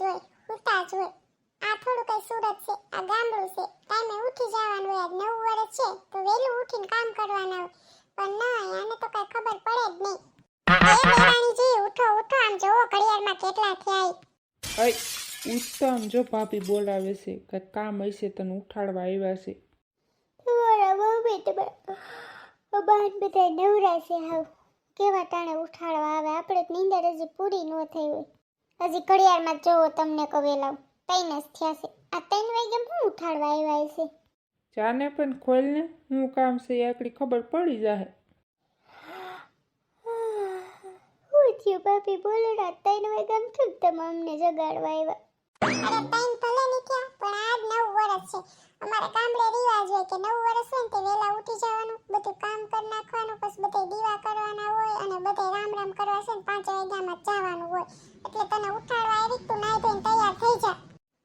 જ હોય હુતા જ હોય આ થોડું કઈ સુરત છે આ ગામડું છે. ટાઈમે ઉઠી જવાનું હોય આજ નવું વર્ષ છે તો વહેલું ઉઠીને કામ કરવાના હોય. પણ ના આને તો કઈ ખબર પડે જ નહીં. એ દેરાણીજી ઉઠો ઉઠો આમ જોવો ઘડિયાળમાં કેટલા થયા અય ઉત્તમ જો ભાભી બોલાવે છે કે કામ હશે તને ઉઠાડવા આવ્યા છે. તમારા મમ્મી બાન બધા નવરા છે હાવ. કેવા ટાણે ઉઠાડવા આવે આપણે તો નીંદર હજી પૂરી ન થઈ હોય. હજી ઘડિયાળમાં જોવો તમને કવેલાવ તૈન જ થયા છે. આ ત્રણ વાગે હું ઉઠાડવા આવ્યા છે જાને પણ ખોલને હું કામ છે આકડી ખબર પડી જાહે. હું થયું ભાભી બોલો ના ત્રણ વાગે ઠીક તમે અમને જગાડવા આવ્યા. ત્રણ ભલે નીકળ્યા પણ આજ નવું વર્ષ છે. અમારે ગામડે રિવાજ હોય કે નવું વર્ષ હોય ને તે વહેલા ઉઠી જવાનું, બધું કામ કરી નાખવાનું, પછી બધે દીવા કરવાના હોય અને બધે રામ રામ કરવા છે ને પાંચ વાગ્યામાં જવાનું હોય. એટલે તને ઉઠાડવા આવી તું નાઈ ધોઈને તૈયાર થઈ જા.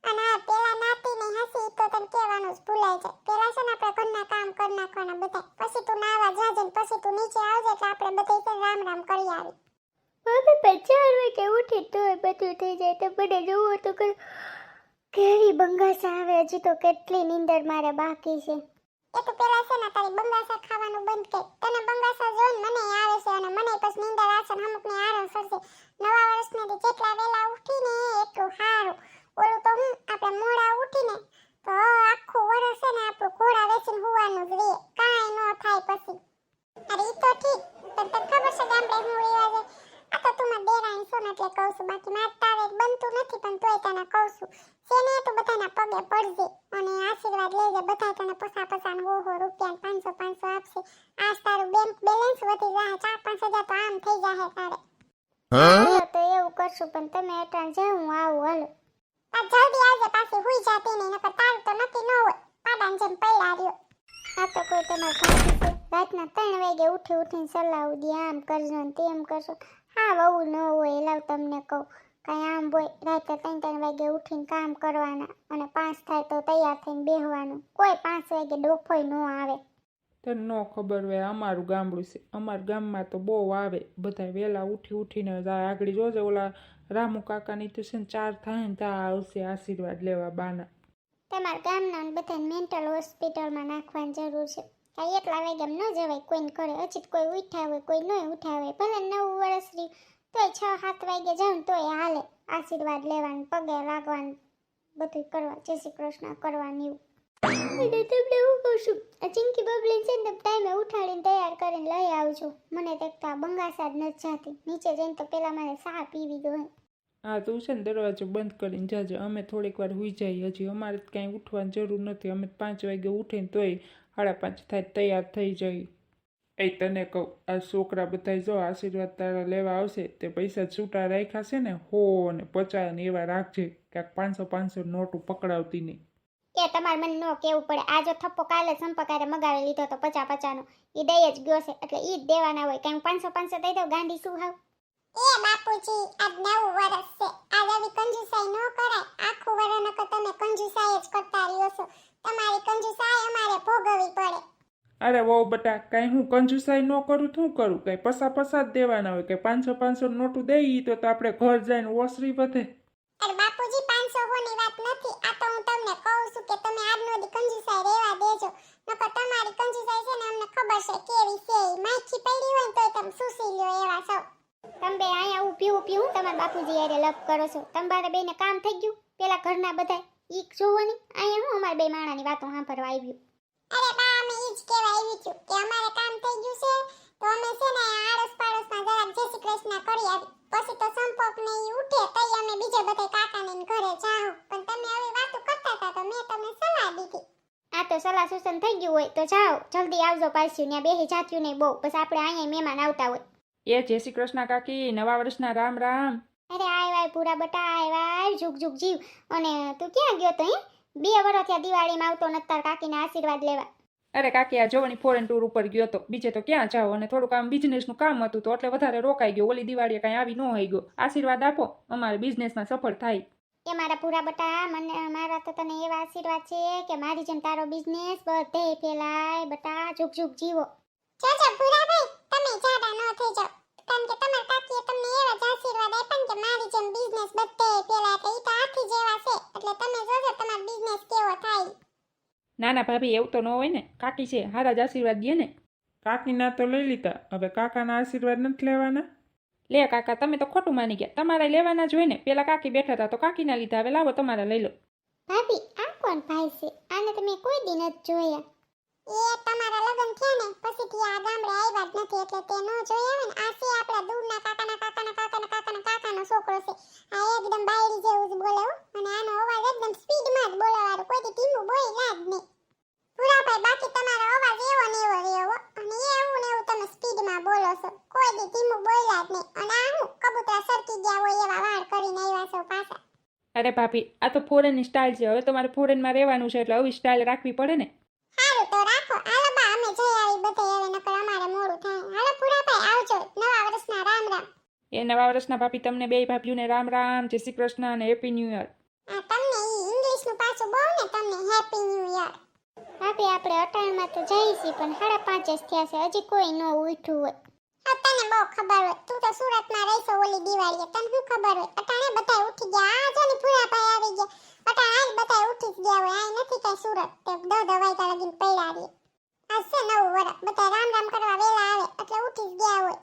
અને આ પેલા નાતી ને હસી તો તને કહેવાનું જ ભૂલાય જાય. પેલા છે ને આપણે ઘરના કામ કરી નાખવાના બધા. પછી તું નાવા જાજે ને પછી તું નીચે આવજે એટલે આપણે બધે રામ રામ કરી આવી મમ્મી પણ ચાર વાગે ઉઠી તોય બધું થઈ જાય તો બધે જોવું તો કર. કેવી બંગાસા આવે, હજી તો કેટલી નીંદર મારે બાકી છે. એ તો પેલા છે ને, તારી બંગાસા ખાવાનું બંધ કર. તને બંગાસા જોઈને મને આવે છે અને મને પછી નીંદર આવશે ને અમુક ને આરામ સરશે નવા વર્ષને દી જેટલા વેલા ઉઠીને એટલું સારું ઓલું તો હું આપણે મોડા ઉઠીને તો આખું વર્ષ છે ને આપણું ઘોડા વેચીને હુવાનું જ રહે કાંઈ ન થાય પછી અરે ઈ તો ઠીક પણ તને ખબર છે ગામડે હું રિવાજ આ તો તું મારી દેરાણી છો ને એટલે કહું છું બાકી મારે તારે બનતું નથી પણ તોય તને છું તું બધાના પગે પડજે? અને આશીર્વાદ લેજે બધા તને પસા પસા હો હો રૂપિયા પાંચસો પાંચસો આપશે. આજ તારું બેંક બેલેન્સ વધી જાય ચાર પાંચ હજાર તો આમ થઈ જાય તારે. તો એવું કરશું પણ તમે અટાણ જાઉં હું આવું હાલો. આ જલ્દી આવજે પાછી હુઈ જાતી નહીં નકર તારું તો નક્કી ન હોય. પાડાને જેમ પૈડા રહ્યો. આ તો કોઈ તમારે છે રાતના ત્રણ વાગે ઉઠી ઉઠીને સલાહ દે આમ કરજો ને તેમ કરશો. હા બહુ ન હોય લાવ તમને કહું. કાંઈ આમ હોય રાતે ત્રણ ત્રણ વાગે ઉઠીને કામ કરવાના અને પાંચ થાય તો તૈયાર થઈને બેહવાનું. કોઈ પાંચ વાગે ડોફોય ન આવે. તને ન ખબર હોય અમારું ગામડું છે. અમારા ગામમાં તો બહુ આવે. બધા વહેલા ઉઠી ઉઠીને જાય આગળ જોજે ઓલા રામુ કાકાની તો છે ને ચાર થાય ને ત્યાં આવશે આશીર્વાદ લેવા બાના. તમારા ગામના બધાને મેન્ટલ હોસ્પિટલમાં નાખવાની જરૂર છે. કાંઈ એટલા વાગે ન જવાય. કોઈને કરે હજી કોઈ ઉઠાવે કોઈ નહીં ઉઠાવે ભલે નવ વર્ષ તોય છ, સાત વાગે જાઉં તોય હાલે. આશીર્વાદ લેવાનું, પગે લાગવાનું બધું કરવા, જય શ્રી કૃષ્ણ કરવાનું એવું. તમને હું કહું છું, આ ચિંકી બબલી છે ને ટાઈમે ઉઠાડીને તૈયાર કરીને લઈ આવજો. મને તો એકતા તો બંગાસા જ નથી જાતી. નીચે જઈને તો પેલા મારે સા પીવી દો હા, તું છે ને દરવાજો બંધ કરીને જાજે. અમે થોડીક વાર હુઈ જઈએ હજી. અમારે કાંઈ ઉઠવાની જરૂર નથી. અમે પાંચ વાગે ઉઠીને તોય સાડા પાંચ થાય તૈયાર થઈ જઈએ. એ તને કહું આ છોકરા બધા જો આશીર્વાદ તારા લેવા આવશે તે પૈસા છૂટા રાખ્યા છે ને? હો ને પચાસ ને એવા રાખજે ક્યાંક પાંચસો પાંચસો નોટું પકડાવતી નહીં. એ તમારે મને ન કેવું પડે. આ જો થપ્પો કાલે સંપકારે મગાવી લીધો તો પચા પચાનો એ દઈ જ ગયો છે એટલે ઈ જ દેવાના હોય. કેમ પાંચસો પાંચસો દઈ દો ગાંડી શું હાવ? એ બાપુજી આ નવું વર્ષ છે. આ રવિ કંજુસાઈ ન કરાય. આખું વર્ષ નકર તમે કંજુસાઈ જ કરતા રહ્યો છો તમારી કંજુસાઈ અમારે ભોગવવી પડે અરે વહુ બટા કાંઈ હું કંજુસાઈ ન કરું શું કરું? કાંઈ પસા પસા જ દેવાના હોય કે પાંચસો પાંચસો નોટું દઈ તો તો આપણે ઘર જઈને ઓસરી વધે. અરે બાપુજી પાંચસો હોની વાત નથી. આ તો હું તમને કહું છું કે તમે આજનો દી કંજુસાઈ રહેવા દેજો. નકર તમારી કંજુસાઈ છે ને અમને ખબર છે કેવી છે. માખી પડી હોય ને તોય તમે સુસી લ્યો એવા સૌ તમે બે અહીંયા ઊભી ઊભી હું તમારા બાપુજી યારે લપ કરો છો. તમારે બેને કામ થઈ ગયું? પેલા ઘરના બધા ઈ જોવાની અહીંયા હું અમારા બે માણાની વાતો સાંભળવા આવ્યું અરે જ કહેવા આવી છું કે અમારે કામ થઈ ગયું છે તો અમે છે ને આડોસ પાડોસમાં જરાક જય શ્રી કૃષ્ણ કરી આવી પછી તો સંપોક ને ઈ ઉઠે તઈ અમે બીજે બધે કાકાને ને ઘરે જાઉં. પણ તમે આવી વાતો કરતા હતા તો મેં તમને સલાહ દીધી. આ તો સલાહ સૂચન થઈ ગયું હોય તો જાઓ જલ્દી આવજો પાછું ત્યાં બેહી જાત્યું નહીં બહુ. બસ આપણે અહીંયા મહેમાન આવતા હોય. એ જય શ્રી કૃષ્ણ કાકી નવા વર્ષના રામ રામ. અરે આય વાય પૂરા બટા આય વાય ઝુક ઝુક જીવ. અને તું ક્યાં ગયો તો હે બે વર્ષ દિવાળીમાં આવતો નત્તર કાકીના આશીર્વાદ લેવા. અરે કાકી આ જોવાની ફોરેન ટૂર ઉપર ગયો હતો બીજે તો ક્યાં જાઓ? અને થોડુંક આમ બિઝનેસનું કામ હતું તો એટલે વધારે રોકાઈ ગયો. ઓલી દિવાળીએ કાંઈ આવી ન હોઈ ગયો. આશીર્વાદ આપો. અમારે બિઝનેસમાં સફળ થાય. એ મારા પૂરા બટા મને મારા તો તને એવા આશીર્વાદ છે કે મારી જેમ તારો બિઝનેસ બધે ફેલાય બટા ઝુક ઝુક જીવો. ચાચા પૂરા ભાઈ તમે જાડા ન થઈ જાઓ. કારણ કે તમારા કાકીએ તમને એવા જ આશીર્વાદ આપ્યા ને કે મારી જેમ બિઝનેસ બધે ફેલાય. એટલે ઈ તો આખી જેવા છે. એટલે તમે જોજો તમારો બિઝનેસ કેવો થાય. ના ના ભાભી એવું તો ન હોય ને કાકી છે હારા જ આશીર્વાદ દે ને. કાકીના તો લઈ લીધા હવે કાકાના આશીર્વાદ નથી લેવાના? લે કાકા તમે તો ખોટું માની ગયા તમારે લેવાના જ હોય ને પેલા કાકી બેઠા હતા તો કાકીના લીધા હવે લાવો તમારે લઈ લો. ભાભી આ કોણ ભાઈ છે? આને તમે કોઈ દિન જ જોયા. એ તમારા લગ્ન થયા ને પછીથી આ ગામડે આવ્યા જ નથી, એટલે તે ન જોઈ આવે ને, આ છે આપણા દૂરના કાકાના કાકાના કાકાના કાકાના કાકાનો છોકરો છે. આ એકદમ બાયડી જેવું જ બોલે અને આનો અવાજ એકદમ સ્પીડમાં જ બોલવાનો કોઈ ધીમું બોલ્યા જ નહીં. પુરાભાઈ, બાકી તમારો અવાજ એવો ને એવો રહ્યો અને એવું ને એવું તમે સ્પીડમાં બોલો છો કોઈ દી ધીમું બોલ્યા જ નહીં. અને આ હું, કબૂતરા સરકી ગયા હોય એવા વાળ કરીને આવ્યા છો પાછા. અરે ભાભી આ તો ફોરેનની સ્ટાઇલ છે, હવે તમારે ફોરેનમાં રહેવાનું છે, એટલે આવી સ્ટાઇલ રાખવી પડે ને હારું તો રાખો હાલો બા અમે જઈ આવી બધે હવે નકર અમારે મોડું થાય હાલો પુરાભાઈ આવજો નવા વર્ષના રામ રામ એ નવા વર્ષના ભાભી તમને બે ભાભીઓને રામ રામ જય શ્રી કૃષ્ણ અને હેપી ન્યૂ યર. આ તમને ઇંગ્લિશનું ઇંગ્લિશનું પાછું બહુ ને તમને હેપી ન્યુ યર. ભાભી આપણે અટાણમાં તો જઈશી પણ સાડા પાંચ જ થયા છે હજી કોઈ ન ઉઠ્યું હોય. હા તને બહુ ખબર હોય. તું તો સુરતમાં રહીશો ઓલી દિવાળીએ તને શું ખબર હોય? અટાણે બધા ઉઠી ગયા. આ છે ને પુરાભાઈ આવી ગયા. અટાણે આજ બધા ઉઠી જ ગયા હોય. આ નથી કઈ સુરત તે દહ દહ વાગ્યા લગીને પડ્યા રહીએ. આ છે નવું વર્ષ બધા રામ રામ કરવા વેલા આવે એટલે ઉઠી જ ગયા હોય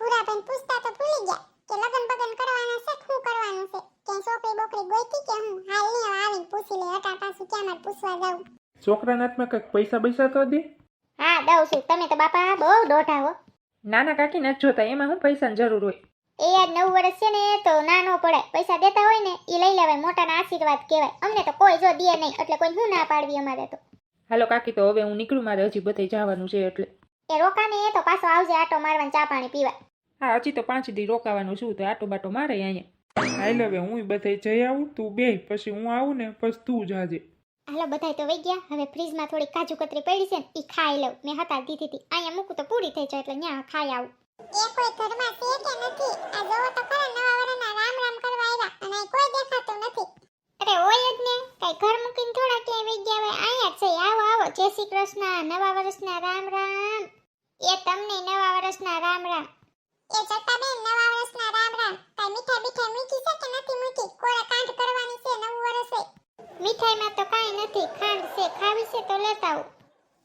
પુરાભાઈ પૂછતા તો ભૂલી ગયા કે લગન બગન કરવાના છે કે શું કરવાનું છે ક્યાંય છોકરી બોકરી ગોઈતી કે હું હાલ નહીં હવે આવીને પૂછી લે અટા પાછું ક્યાં જાઉં છોકરાના હાથમાં કંઈક પૈસા પૈસા તો દે. હા દઉં છું. તમે તો બાપા બહુ દોઢા હો. નાના કાકી નથી જોતા એમાં હું પૈસાની જરૂર હોય? એ આજ નવ વર્ષ છે ને તો ના પડે. પૈસા દેતા હોય ને એ લઈ લેવાય. મોટાના આશીર્વાદ કહેવાય. અમને તો કોઈ જો દે નહીં એટલે કોઈ હું ના પાડવી અમારે તો. હાલો કાકી તો હવે હું નીકળું. મારે હજી બધે જવાનું છે એટલે. એ રોકાને એ તો પાછો આવજે આટો મારવાનું ચા પાણી પીવા. હા હજી તો પાંચ દી રોકાવાનું છું તો આટો બાટો મારે અહીંયા. હાલ હવે હું બધે જઈ આવું તું બે પછી હું આવું ને પછી તું જાજે હાલો બધાય તો વહી ગયા. હવે ફ્રીજમાં થોડી કાજુ કતરી પડી છે ને એ ખાઈ લઉં. મેં હતા દીધી હતી અહીંયા મૂકું તો પૂરી થઈ જાય એટલે ત્યાં ખાઈ આવું. એ કોઈ ઘરમાં છે કે નથી? આ જોવો તો ખરા નવા વર્ષના રામ રામ કરવા આવ્યા. અને કોઈ દેખાતું નથી. અરે હોય જ ને. કઈ ઘર મૂકીને થોડા ક્યાંય વઈ ગયા હોય. અહીંયા છે. આવો આવો. જય શ્રી કૃષ્ણ. નવા વર્ષના રામ રામ. એ તમને નવા વર્ષના રામ રામ. એ જટાબેન નવા વર્ષના રામ રામ. કઈ મીઠાઈ બીઠાઈ મૂકી છે કે નથી મૂકી કોરા કાંઠ કરવાની છે નવું વર્ષે મીઠાઈમાં તો કાંઈ નથી ખાંડ છે લેતા આવો.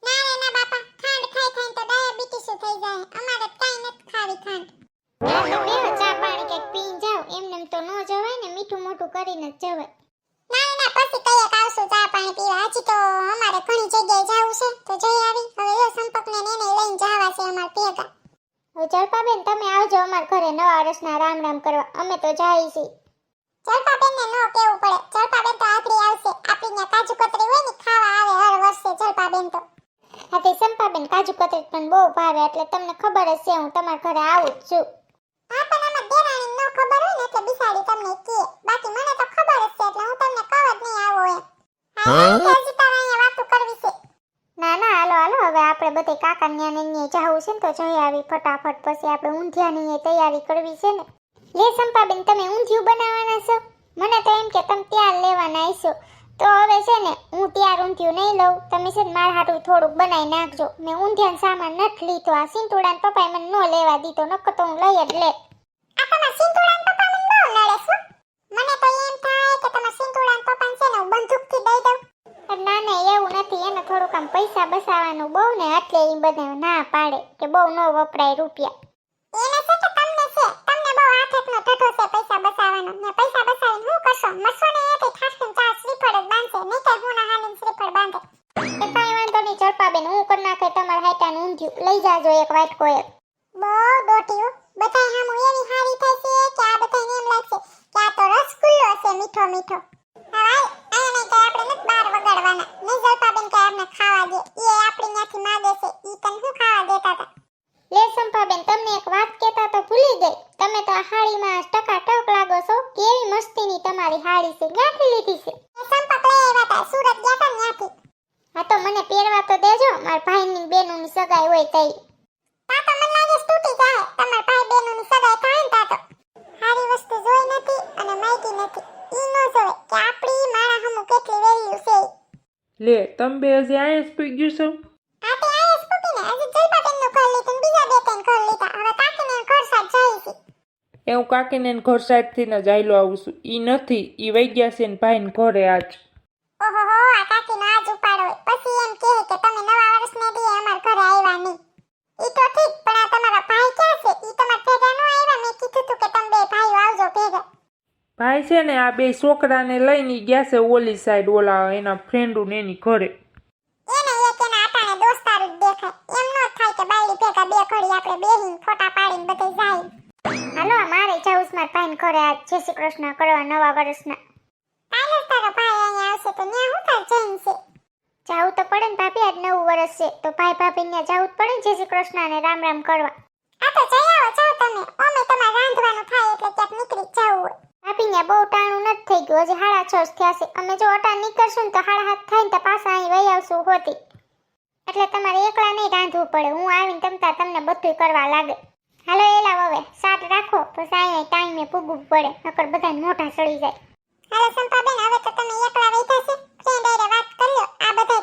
ના રે ના બાપા ખાંડ ખાઈ ખાઈને તો ડાયાબિટીસ થઈ જાય? અમારે કાંઈ નથી ખાવી ખાંડ. ના તો બેહો ચા પાણી કંઈક પીને જાઓ. એમને એમ તો ન જવાય ને મીઠું મોઢું કરીને જ જવાય. ના ના પછી કંઈક આવશું ચા પાણી પીવા. હજી તો અમારે ઘણી જગ્યાએ જાવું છે તો જઈ આવી. હવે જો સંપર્કને એને લઈને જવા છે અમાર ભેગા. હવે જલપાબેન તમે આવજો અમાર ઘરે નવા વર્ષના રામ રામ કરવા. અમે તો જાય છીએ. જલપાબેનને ન કેવું પડે. જલપાબેન તો આખરી આવશે. આપણી ત્યાં કાજુ કતરી હોય ને ખાવા આવે હર વર્ષે જલપાબેન તો. હા તે સંપાબેન કાજુ કતરી પણ બહુ ભાવે એટલે તમને ખબર જ છે હું તમારા ઘરે આવું જ છું. હા પણ આમાં દેરાણી ન ખબર હોય ને એટલે બિસાડી તમને કે. બાકી મને તો ખબર જ છે એટલે હું તમને કહું જ નહીં આવો એમ. હા હજી તારે અહીંયા વાતો કરવી છે. ના ના હાલો હાલો હવે આપણે બધે કાકા ન્યા ને જવું છે ને તો જઈ આવી ફટાફટ. પછી આપણે ઊંધિયાની તૈયારી કરવી છે ને. લે સંપાબેન તમે ઊંધિયું બનાવવાના છો? મને તો એમ કે તમે ત્યાં લેવાના આવીશો તો હવે છે ને હું ત્યાં ઊંધિયું નહીં લઉં. તમે છે ને મારા હાટું થોડુંક બનાવી નાખજો. મેં ઊંધિયાનો સામાન નથી લીધો. આ સિંટુડાન પપ્પાએ મને ન લેવા દીધો નકર તો હું લઈ જ લે. આ તમારા સિંટુડાન પપ્પા મને નો લડે શું મને તો એમ થાય કે તમારા સિંટુડાન પપ્પાને છે ને હું બંદૂકથી દઈ દઉં. ના ના એવું નથી. એને થોડુંક આમ પૈસા બસાવવાનું બહુ ને એટલે એ બધા ના પાડે કે બહુ ન વપરાય રૂપિયા. લઈ જાજો એક વાટકો એક બો દોટીઓ બધાય હામું એવી હારી છે કે આ બધાને એમ લાગશે કે આ તો રસગુલ્લો છે મીઠો મીઠો. હા અહીંયા નહીં કઈ આપણે નથી બાર વગાડવાના. નહીં જલપાબેન કઈ આપણે ખાવા દે. એ આપણી ત્યાંથી માગે છે. ઈ તને શું ખાવા દેતા હતા લે સંપાબેન, તમને એક વાત કહેતા તો ભૂલી ગઈ. તમે તો આ ટકા ટક લાગો છો કેવી મસ્તીની તમારી હાડી છે ક્યાંથી લીધી છે સંપક લઈ આવ્યા હતા સુરત ગયા હતા ત્યાંથી હા તો મને પહેરવા તો દેજો મારા ભાઈની બેનોની સગાઈ હોય તઈ તા તો મને લાગે છે તૂટી જાય તમારા ભાઈ બેનોની સગાઈ થાય ને તા તો હારી વસ્તુ જોઈ નથી અને માહિતી નથી ઈ નો જોવે કે આપણી મારા હમુ કેટલી વેલ્યુ છે લે તમે બે હજી આયા જ ગયું છો? આ તે આયસ પૂકીને હજી જલપાબેનનું ઘર લીધું ને બીજા બે ત્રણ ઘર લીધા. હવે કાકીને ઘર એ હું કાકીને ઘર સાઈડથી ને જાયલો આવું છું. એ નથી એ વહી ગયા છે ને ભાઈને ઘરે આજ. ઓહો હો આ કાકીનો ભાઈ છે ને આ બે છોકરાને લઈને ગયા છે ઓલી સાઈડ ઓલા એના ફ્રેન્ડ ને એની ઘરે. એને એક એના આટાને દોસ્તારું જ દેખાય. એમ ન થાય કે બાયડી ભેગા બે ઘડી આપણે બેહીને ફોટા પાડીને બધે જાય. હાલો મારે જવું છે મારા ભાઈને ઘરે આજ. જય શ્રી કૃષ્ણ કરવા નવા વર્ષના. કાલે તારો ભાઈ અહીંયા આવશે તો ન્યા હું તાર જઈને છે? જાવું તો પડે ને ભાભી આજ નવું વર્ષ છે. તો ભાઈ ભાભી ને જાવું જ પડે જય શ્રી કૃષ્ણ અને રામ રામ કરવા. આ તો જઈ આવો જાઓ તમે. ઓમે તમારે રાંધવાનું થાય એટલે ક્યાંક હોય ભાભી ને બહુ ટાણું નથી થઈ ગયું. હજી હાડા છ થયા છે. અમે જો અટાણ નીકળશું તો હાડા હાથ થાય ને તો પાછા અહીં વહી આવશું હોતી. એટલે તમારે એકલા નહીં રાંધવું પડે. હું આવીને તમતા તમને બધું કરવા લાગે. હાલો એલા હવે. સાટ રાખો. પછી અહીંયા ટાઈમે પૂગવું પડે. નકર બધા મોઢા સડી જાય. હાલો, સંપાબેન, હવે તો તમે એકલા વૈધા છે. ફ્રેન્ડ હારે વાત કરી લો. આ બધા